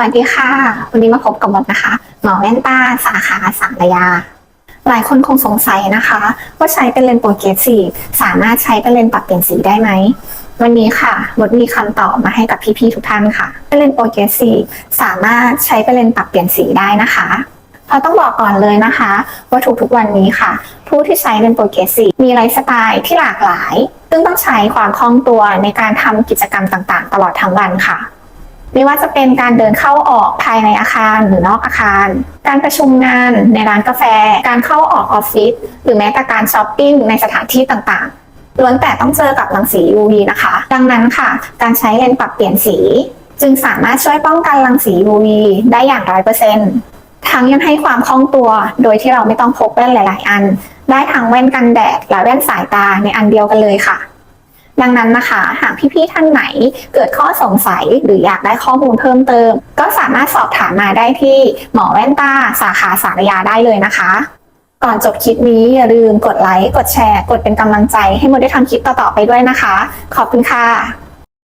วัสดีค่ะ วันนี้มาพบกับมดนะคะ หมอแว่นตาสาขาสารยา หลายคนคงสงสัยนะคะ ว่าใช้เป็นเลนส์โปรเกรสซีฟสามารถใช้เป็นเลนส์ปรับเปลี่ยนสีได้ไหม วันนี้ค่ะมดมีคำตอบมาให้กับพี่ๆทุกท่านค่ะ เป็นเลนส์โปรเกรสซีฟสามารถใช้เป็นเลนส์ปรับเปลี่ยนสีได้นะคะเพราะต้องบอกก่อนเลยนะคะว่าทุกๆวันนี้ค่ะ ผู้ที่ใช้เลนส์โปรเกรสซีฟมีไลฟ์สไตล์ที่หลากหลาย ซึ่งต้องใช้ความคล่องตัวในการทำกิจกรรมต่างๆ ตลอดทั้งวันค่ะ ไม่ว่าจะเป็นการเดินเข้าออกภายในอาคารหรือนอกอาคาร การประชุมงานในร้านกาแฟ การเข้าออกออฟฟิศหรือแม้แต่การช้อปปิ้งในสถานที่ต่างๆล้วนแต่ต้องเจอกับรังสี UV นะคะ ดังนั้นค่ะ การใช้เลนส์ปรับเปลี่ยนสี จึงสามารถช่วยป้องกันรังสี UV ได้อย่างร้อยเปอร์เซ็นต์ทั้งยังให้ความคล่องตัวโดยที่เราไม่ต้องพกแว่นหลาย ๆ อัน ได้ทั้งแว่นกันแดดและแว่นสายตาในอันเดียวกันเลยค่ะ ดังนั้นนะคะ หากพี่ๆท่านไหนเกิดข้อสงสัยหรืออยากได้ข้อมูลเพิ่มเติม ก็สามารถสอบถามมาได้ที่หมอแว่นตาสาขาสารยาได้เลยนะคะ ก่อนจบคลิปนี้อย่าลืมกดไลค์กดแชร์ กดเป็นกำลังใจให้โมได้ทำคลิปต่อๆไปด้วยนะคะ ขอบคุณค่ะ